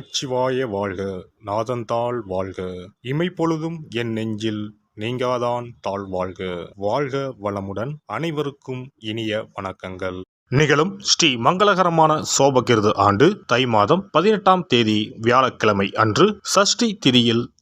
நமச்சிவாய வாழ்க நாதந்தாள் வாழ்க. இமைப்பொழுதும் என் நெஞ்சில் நீங்காதான் தாழ் வாழ்க. வாழ்க வளமுடன் அனைவருக்கும் இனிய வணக்கங்கள். நிகழும் ஸ்ரீ மங்களகரமான சோபகிருது ஆண்டு தை மாதம் பதினெட்டாம் தேதி வியாழக்கிழமை அன்று சஷ்டி திதியில்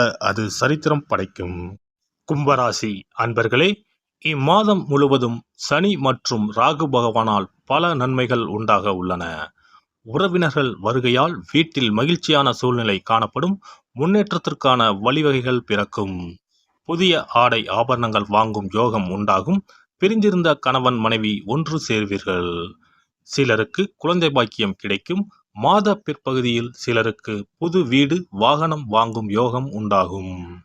அது சரித்திரம் படைக்கும். கும்பராசி அன்பர்களே இம்மாதம் முழுவதும் சனி மற்றும் ராகு பகவானால் பல நன்மைகள் உண்டாக உள்ளன. உறவினர்கள் வருகையால் வீட்டில் மகிழ்ச்சியான சூழ்நிலை காணப்படும். முன்னேற்றத்திற்கான வழிவகைகள் பிறக்கும். புதிய ஆடை ஆபரணங்கள் வாங்கும் யோகம் உண்டாகும். பிரிந்திருந்த கணவன் மனைவி ஒன்று சேர்வீர்கள். சிலருக்கு குழந்தை பாக்கியம் கிடைக்கும். மாத பிற்பகுதியில் சிலருக்கு புது வீடு வாகனம் வாங்கும் யோகம் உண்டாகும்.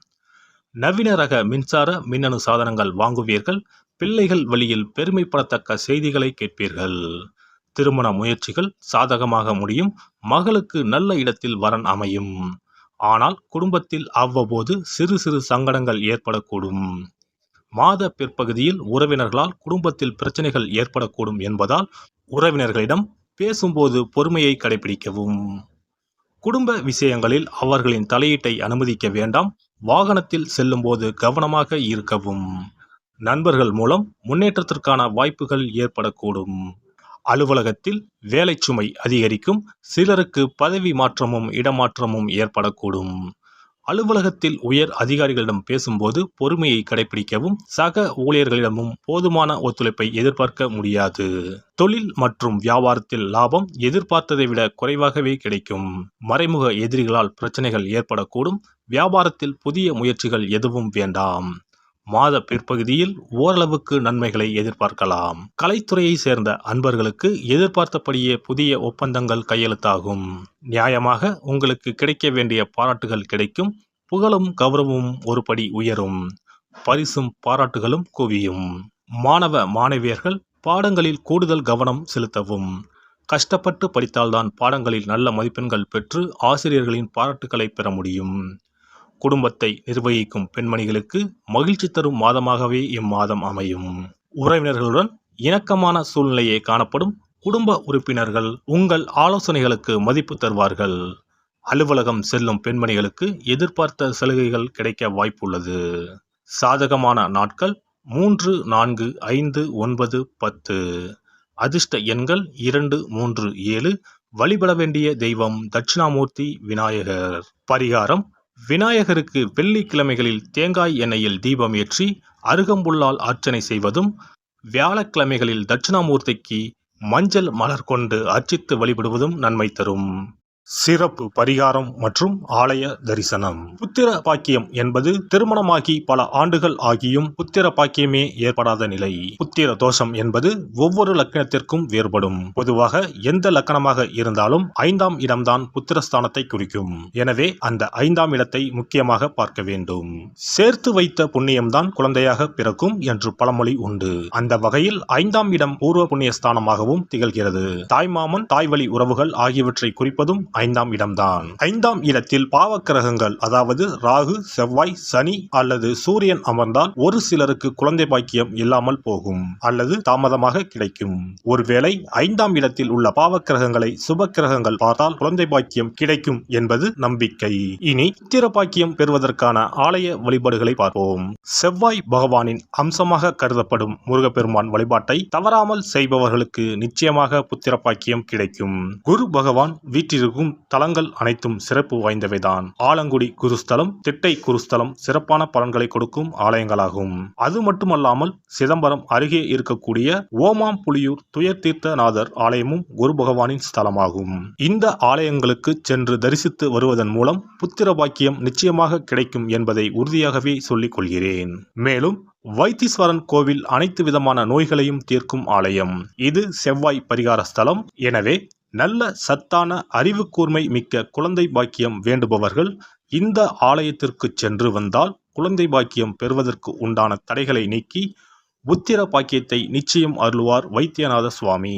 நவீன ரக மின்சார மின்னணு சாதனங்கள் வாங்குவீர்கள். பிள்ளைகள் வழியில் பெருமைப்படத்தக்க செய்திகளை கேட்பீர்கள். திருமண முயற்சிகள் சாதகமாக முடியும். மகளுக்கு நல்ல இடத்தில் வரன் அமையும். ஆனால் குடும்பத்தில் அவ்வப்போது சிறு சிறு சங்கடங்கள் ஏற்படக்கூடும். மாத பிற்பகுதியில் உறவினர்களால் குடும்பத்தில் பிரச்சனைகள் ஏற்படக்கூடும் என்பதால் உறவினர்களிடம் பேசும்போது பொறுமையை கடைபிடிக்கவும் குடும்ப விஷயங்களில் அவர்களின் தலையீட்டை அனுமதிக்க வேண்டாம். வாகனத்தில் செல்லும்போது கவனமாக இருக்கவும். நண்பர்கள் மூலம் முன்னேற்றத்திற்கான வாய்ப்புகள் ஏற்படக்கூடும். அலுவலகத்தில் வேலை சுமை அதிகரிக்கும். சிலருக்கு பதவி மாற்றமும் இடமாற்றமும் ஏற்படக்கூடும். அலுவலகத்தில் உயர் அதிகாரிகளிடம் பேசும்போது பொறுமையை கடைபிடிக்கவும் சக ஊழியர்களிடமும் போதுமான ஒத்துழைப்பை எதிர்பார்க்க முடியாது. தொழில் மற்றும் வியாபாரத்தில் லாபம் எதிர்பார்த்ததை விட குறைவாகவே கிடைக்கும். மறைமுக எதிரிகளால் பிரச்சனைகள் ஏற்படக்கூடும். வியாபாரத்தில் புதிய முயற்சிகள் எதுவும் வேண்டாம். மாத பிற்பகுதியில் ஓரளவுக்கு நன்மைகளை எதிர்பார்க்கலாம். கலைத்துறையை சேர்ந்த அன்பர்களுக்கு எதிர்பார்த்தபடியே புதிய ஒப்பந்தங்கள் கையெழுத்தாகும். நியாயமாக உங்களுக்கு கிடைக்க வேண்டிய பாராட்டுகள் கிடைக்கும். புகழும் கௌரவமும் ஒருபடி உயரும். பரிசும் பாராட்டுகளும் குவியும். மாணவ மாணவியர்கள் பாடங்களில் கூடுதல் கவனம் செலுத்தவும். கஷ்டப்பட்டு படித்தால்தான் பாடங்களில் நல்ல மதிப்பெண்கள் பெற்று ஆசிரியர்களின் பாராட்டுகளை பெற முடியும். குடும்பத்தை நிர்வகிக்கும் பெண்மணிகளுக்கு மகிழ்ச்சி தரும் மாதமாகவே இம்மாதம் அமையும். உறவினர்களுடன் இணக்கமான சூழ்நிலையே காணப்படும் குடும்ப உறுப்பினர்கள் உங்கள் ஆலோசனைகளுக்கு மதிப்பு தருவார்கள். அலுவலகம் செல்லும் பெண்மணிகளுக்கு எதிர்பார்த்த சலுகைகள் கிடைக்க வாய்ப்புள்ளது. சாதகமான நாட்கள் மூன்று நான்கு ஐந்து ஒன்பது பத்து. அதிர்ஷ்ட எண்கள் இரண்டு மூன்று ஏழு. வழிபட வேண்டிய தெய்வம் தட்சிணாமூர்த்தி விநாயகர். பரிகாரம் விநாயகருக்கு வெள்ளிக்கிழமைகளில் தேங்காய் எண்ணெயில் தீபம் ஏற்றி அருகம்புல்லால் அர்ச்சனை செய்வதும் வியாழக்கிழமைகளில் தட்சிணாமூர்த்திக்கு மஞ்சள் மலர் கொண்டு அர்ச்சித்து வழிபடுவதும் நன்மை தரும். சிறப்பு பரிகாரம் மற்றும் ஆலய தரிசனம். புத்திர பாக்கியம் என்பது திருமணமாகி பல ஆண்டுகள் ஆகியும் புத்திர பாக்கியமே ஏற்படாத நிலை. புத்திர தோஷம் என்பது ஒவ்வொரு லக்கணத்திற்கும் வேறுபடும். பொதுவாக எந்த லக்கணமாக இருந்தாலும் ஐந்தாம் இடம்தான் புத்திரஸ்தானத்தை குறிக்கும். எனவே அந்த ஐந்தாம் இடத்தை முக்கியமாக பார்க்க வேண்டும். சேர்த்து வைத்த புண்ணியம்தான் குழந்தையாக பிறக்கும் என்று பழமொழி உண்டு. அந்த வகையில் ஐந்தாம் இடம் பூர்வ புண்ணிய ஸ்தானமாகவும் திகழ்கிறது. தாய்மாமன் தாய்வழி உறவுகள் ஆகியவற்றை குறிப்பதும் ஐந்தாம் இடம்தான். ஐந்தாம் இடத்தில் பாவக்கிரகங்கள் அதாவது ராகு செவ்வாய் சனி அல்லது சூரியன் அமர்ந்தால் ஒரு சிலருக்கு குழந்தை பாக்கியம் இல்லாமல் போகும் அல்லது தாமதமாக கிடைக்கும். ஒருவேளை ஐந்தாம் இடத்தில் உள்ள பாவக்கிரகங்களை சுப கிரகங்கள் பார்த்தால் குழந்தை பாக்கியம் கிடைக்கும் என்பது நம்பிக்கை. இனி புத்திர பாக்கியம் பெறுவதற்கான ஆலய வழிபாடுகளை பார்ப்போம். செவ்வாய் பகவானின் அம்சமாக கருதப்படும் முருகப்பெருமான் வழிபாட்டை தவறாமல் செய்பவர்களுக்கு நிச்சயமாக புத்திர பாக்கியம் கிடைக்கும். குரு பகவான் இருக்கும் தலங்கள் அனைத்தும் சிறப்பு வாய்ந்தவைதான். ஆலங்குடி குருஸ்தலம் திட்டை குருஸ்தலம் சிறப்பான பலன்களை கொடுக்கும் ஆலயங்களாகும். அது மட்டுமல்லாமல் சிதம்பரம் அருகே இருக்கக்கூடிய ஓமாம் புலியூர் துயர்தீர்த்தநாதர் ஆலயமும் குரு பகவானின் ஸ்தலமாகும். இந்த ஆலயங்களுக்கு சென்று தரிசித்து வருவதன் மூலம் புத்திர பாக்கியம் நிச்சயமாக கிடைக்கும் என்பதை உறுதியாகவே சொல்லிக் கொள்கிறேன். மேலும் வைத்தீஸ்வரன் கோவில் அனைத்து விதமான நோய்களையும் தீர்க்கும் ஆலயம். இது செவ்வாய் பரிகார ஸ்தலம். எனவே நல்ல சத்தான அறிவு கூர்மை மிக்க குழந்தை பாக்கியம் வேண்டுபவர்கள் இந்த ஆலயத்திற்கு சென்று வந்தால் குழந்தை பாக்கியம் பெறுவதற்கு உண்டான தடைகளை நீக்கி உத்திர பாக்கியத்தை நிச்சயம் அருள்வார் வைத்தியநாத சுவாமி.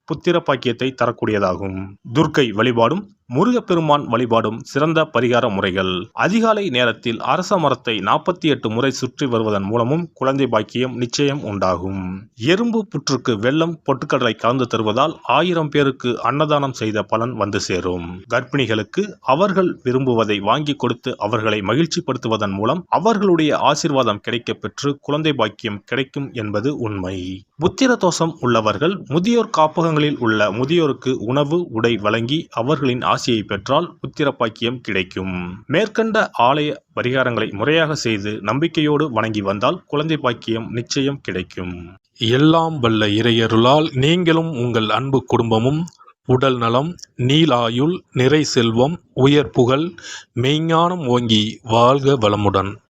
புத்திர பாக்கியத்தை தரக்கூடியதாகும். துர்க்கை வழிபாடும் முருகப்பெருமான் வழிபாடும் சிறந்த பரிகார முறைகள். அதிகாலை நேரத்தில் அரச மரத்தை நாற்பத்தி எட்டு முறை சுற்றி வருவதன் மூலமும் குழந்தை பாக்கியம் நிச்சயம் உண்டாகும். எறும்பு புற்றுக்கு வெள்ளம் பொட்டுக்கடலை கலந்து தருவதால் ஆயிரம் பேருக்கு அன்னதானம் செய்த பலன் வந்து சேரும். கர்ப்பிணிகளுக்கு அவர்கள் விரும்புவதை வாங்கி கொடுத்து அவர்களை மகிழ்ச்சிப்படுத்துவதன் மூலம் அவர்களுடைய ஆசிர்வாதம் கிடைக்கப் பெற்று குழந்தை பாக்கியம் கிடைக்கும் என்பது உண்மை. புத்திர தோஷம் உள்ளவர்கள் முதியோர் காப்பகங்களில் உள்ள முதியோருக்கு உணவு உடை வழங்கி அவர்களின் ஆசையை பெற்றால் புத்திர பாக்கியம் கிடைக்கும். மேற்கண்ட ஆலய பரிகாரங்களை முறையாக செய்து நம்பிக்கையோடு வணங்கி வந்தால் குழந்தை பாக்கியம் நிச்சயம் கிடைக்கும். எல்லாம் வல்ல இறையருளால் நீங்களும் உங்கள் அன்பு குடும்பமும் உடல் நலம் நீலாயுள் நிறை செல்வம் உயர் புகழ் மெய்ஞானம் ஓங்கி வாழ்க வளமுடன்.